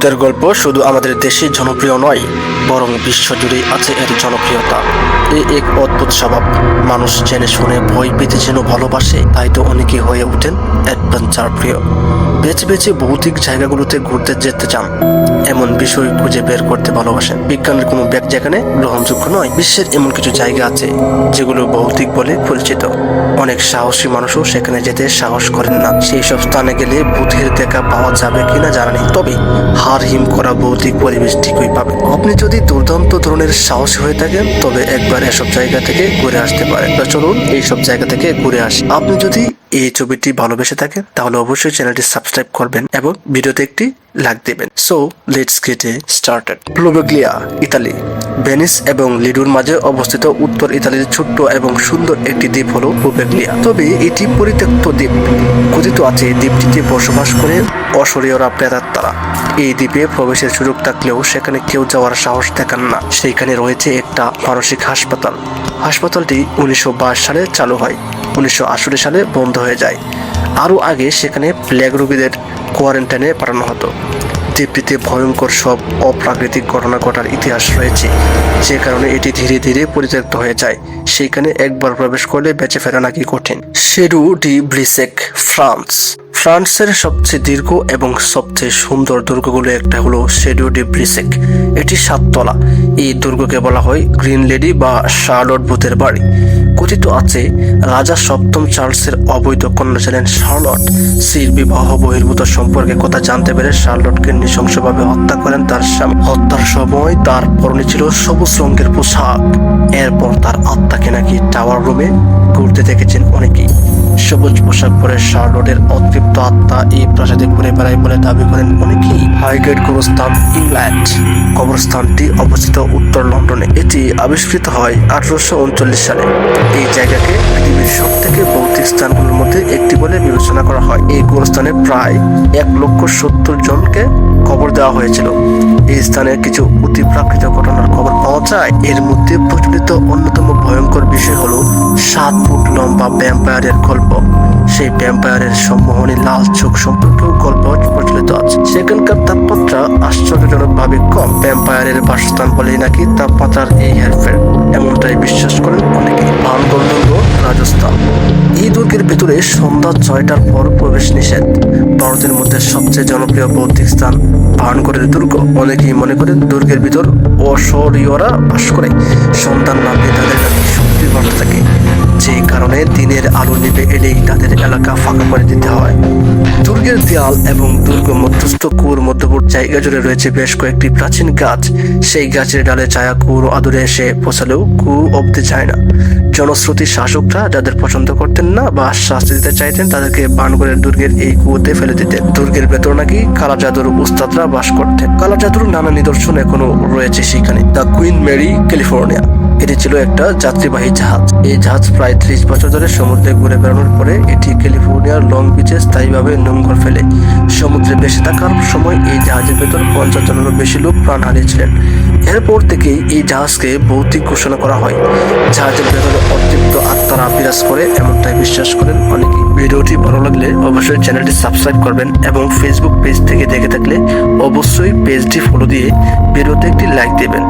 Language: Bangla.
ভূতের গল্প শুধু আমাদের দেশে জনপ্রিয় নয়, বরং বিশ্বজুড়েই আছে এর জনপ্রিয়তা। এ এক অদ্ভুত স্বভাব। মানুষ জেনে শুনে ভয় পেতে যেন ভালোবাসে, তাই তো অনেকে হয়ে ওঠেন অ্যাডভেঞ্চার প্রিয় বেছে বেছে ভৌতিক জায়গাগুলোতে ঘুরতে যেতে চান। এমন বিষয় খুঁজে বের করতে ভালোবাসেন। বিজ্ঞানের কোনো ব্যাগ যেখানে গ্রহণযোগ্য নয়, বিশ্বের এমন কিছু জায়গা আছে যেগুলো ভৌতিক বলে পরিচিত। অনেক সাহসী মানুষও সেখানে যেতে সাহস করেন না। সেই সব স্থানে গেলে ভূতের দেখা পাওয়া যাবে কিনা জানা নেই। তবে হার হিম করা ভৌতিক পরিবেশ ঠিকই পাবে আপনি যদি দুর্দান্ত ধরনের সাহসী হয়ে থাকেন, তবে একবার এসব জায়গা থেকে ঘুরে আসতে পারেন। চলুন এইসব জায়গা থেকে ঘুরে আসি। আপনি যদি এই ছবিটি ভালোবেসে থাকেন, তাহলে অবশ্যই চ্যানেলটি সাবস্ক্রাইব করবেন এবং ভিডিওতে একটি লাইক দেবেন। So let's get a started Poveglia Italy Venice এবং লিডুর মাঝে অবস্থিত উত্তর ইতালির ছোট্ট এবং সুন্দর একটি দ্বীপ হলো প্লোবেগ্লিয়া তবে এটি পরিত্যক্ত দ্বীপ। কথিত আছে, দ্বীপটিতে বসবাস করে অসরীয়রা প্রেতাত্মারা। এই দ্বীপে প্রবেশের সুযোগ থাকলেও সেখানে কেউ যাওয়ার সাহস দেখান না। সেইখানে রয়েছে একটা মানসিক হাসপাতাল। হাসপাতালটি উনিশশো বাইশ সালে চালু হয়। উনিশশো সালে বন্ধ হয়ে যায়। আরও আগে সেখানে প্লেগ রোগীদের কোয়ারেন্টাইনে পাঠানো হতো। দ্বীপটিতে ভয়ঙ্কর সব অপ্রাকৃতিক ঘটনা ঘটার ইতিহাস রয়েছে। যে কারণে এটি ধীরে ধীরে পরিত্যক্ত হয়ে যায়। সেইখানে একবার প্রবেশ করলে বেঁচে ফেরা নাকি কঠিন। Chateau de Brissac France. ফ্রান্সের সবচেয়ে দীর্ঘ এবং সবচেয়ে সুন্দর দুর্গগুলো একটা হলো শেডু ডি ব্রিসেক এটি সাততলা। এই দুর্গকে বলা হয় গ্রিন লেডি বা শার্লট ভূতের বাড়ি। কথিত আছে, রাজা সপ্তম চার্লসের অবৈধ কন্যা ছিলেন শার্লট। সির বিবাহ বহির্ভূত সম্পর্কে কথা জানতে পেরে শার্লটকে নৃশংসভাবে হত্যা করেন তার স্বামী। হত্যার সময় তার পরনে ছিল সবুজ রঙের পোশাক। এরপর তার আত্মাকে নাকি টাওয়ার রুমে ঘুরতে দেখেছেন অনেকেই। সবুজ পোশাক পরে শার্লটের অতৃপ্ত আত্মা এই প্রাসাদে ঘুরে বেড়ায় বলে দাবি করেন অনেকেই। হাইগেট কবরস্থান ইংল্যান্ড। কবরস্থানটি অবস্থিত উত্তর লন্ডনে। এটি আবিষ্কৃত হয় আঠারোশো উনচল্লিশ সালে। এই জায়গাকে পৃথিবীর সব থেকে ভৌতিক স্থানগুলোর মধ্যে একটি বলে বিবেচনা করা হয়। এই গোরস্থানে প্রায় এক লক্ষ সত্তর জনকে খবর দেওয়া হয়েছিল। এই স্থানের কিছু অতি প্রাকৃত ঘটনার খবর পাওয়া যায়। এর মধ্যে প্রচলিত অন্যতম ভয়ঙ্কর বিষয় হলো সাত ফুট লম্বা ভ্যাম্পায়ারের গল্প। সেই ভ্যাম্পায়ারের সম্মোহনী লাল চোখ সম্পর্কেও গল্প প্রচলিত আছে। সেখানকার তাপমাত্রা আশ্চর্যজনকভাবে কম। ভ্যাম্পায়ারের বাসস্থান বলেই নাকি তাপমাত্রার এই হেরফের। এমনটাই বিশ্বাস করেন অনেকে দুর্গ রাজস্থান। এই দুর্গের ভিতরে সন্ধ্যা ছয়টার পর প্রবেশ নিষেধ। ভারতের মধ্যে সবচেয়ে জনপ্রিয় বৌদ্ধিক স্থান ভানগড়ের দুর্গ। অনেকেই মনে করেন দুর্গের ভিতর অশরীয়রা বাস করে। সন্তান নামে তাদের কারণে দিনের আলো নিভে এলেই তাদের এলাকা ফাঁকা করে দিতে হয়। দুর্গের দেয়াল এবং দুর্গ মধ্যস্থ কুয়োর মধ্যবর্তী জায়গা জুড়ে রয়েছে বেশ কয়েকটি প্রাচীন গাছ। সেই গাছের ডালে ছায়া কুয়োর আদরে এসে পৌঁছালেও কুয়ো অব্দি যায় না। জনশ্রুতি শাসকরা যাদের পছন্দ করতেন না বা শাস্তি দিতে চাইতেন, তাদেরকে বানগড়ের দুর্গের এই কুয়োতে ফেলে দিতেন। দুর্গের ভেতর নাকি কালা জাদুর উস্তাদরা বাস করতেন। কালা জাদুর নানা নিদর্শন এখনও রয়েছে সেখানে। The Queen Mary, California. এটি ছিল একটা যাত্রীবাহী জাহাজ। এই জাহাজ প্রায় ত্রিশ বছর ধরে সমুদ্রে ঘুরে বেড়ানোর পরে এটি ক্যালিফোর্নিয়ার লং বিচে স্থায়ীভাবে নোংর ফেলে। সমুদ্রে বেশি থাকার সময় এই জাহাজের ভেতর পঞ্চাশ জনেরও বেশি লোক প্রাণ হারিয়েছিলেন। এরপর থেকেই এই জাহাজকে ভৌতিক ঘোষণা করা হয়। জাহাজের ভেতরে অতৃপ্ত আত্মারা বিরাজ করে, এমনটাই বিশ্বাস করেন অনেকেই। ভিডিওটি ভালো লাগলে অবশ্যই চ্যানেলটি সাবস্ক্রাইব করবেন এবং ফেসবুক পেজ থেকে দেখে থাকলে অবশ্যই পেজটি ফলো দিয়ে ভিডিওতে একটি লাইক দেবেন।